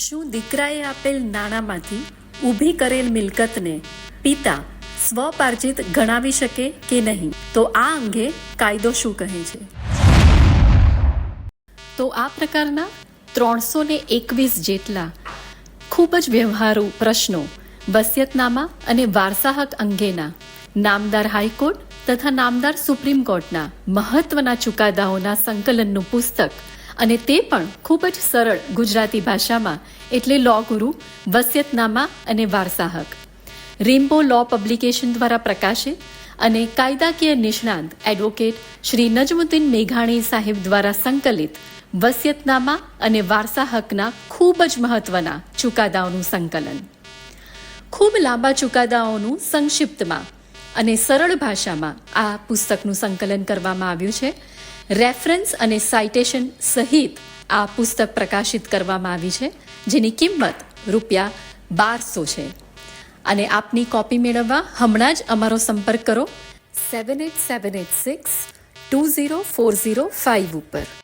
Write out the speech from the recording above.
શું દીકરાએ આપેલ નાણાંમાંથી ઊભી કરેલ મિલકતને પિતા સ્વપાર્જિત ગણાવી શકે કે નહીં? તો આ અંગે કાયદો શું કહે છે? તો આ પ્રકારના ત્રણસો ને એકવીસ જેટલા ખૂબ જ વ્યવહારુ પ્રશ્નો વસિયતનામા અને વારસાહક અંગેના નામદાર હાઈકોર્ટ તથા નામદાર સુપ્રીમ કોર્ટના મહત્વના ચુકાદાઓના સંકલનનું પુસ્તક અને તે પણ ખૂબ જ સરળ ગુજરાતી ભાષામાં, એટલે લો ગુરુ, વસિયતનામા અને વારસા હક રેમ્બો લો પબ્લિકેશન દ્વારા પ્રકાશિત અને કાયદાકીય નિષ્ણાંત એડવોકેટ શ્રી નજમુદ્દીન મેઘાણી સાહેબ દ્વારા સંકલિત વસિયતનામા અને વારસા હકના ખૂબ જ મહત્વના ચુકાદાઓનું સંકલન. ખૂબ લાંબા ચુકાદાઓનું સંક્ષિપ્તમાં અને સરળ ભાષામાં આ પુસ્તકનું સંકલન કરવામાં આવ્યું છે. રેફરન્સ અને સાઇટેશન સહિત આ પુસ્તક પ્રકાશિત કરવામાં આવી છે, જેની કિંમત રૂપિયા બારસો છે. અને આપની કોપી મેળવવા હમણાં જ અમારો સંપર્ક કરો, seven eight seven eight six two zero four zero five ઉપર.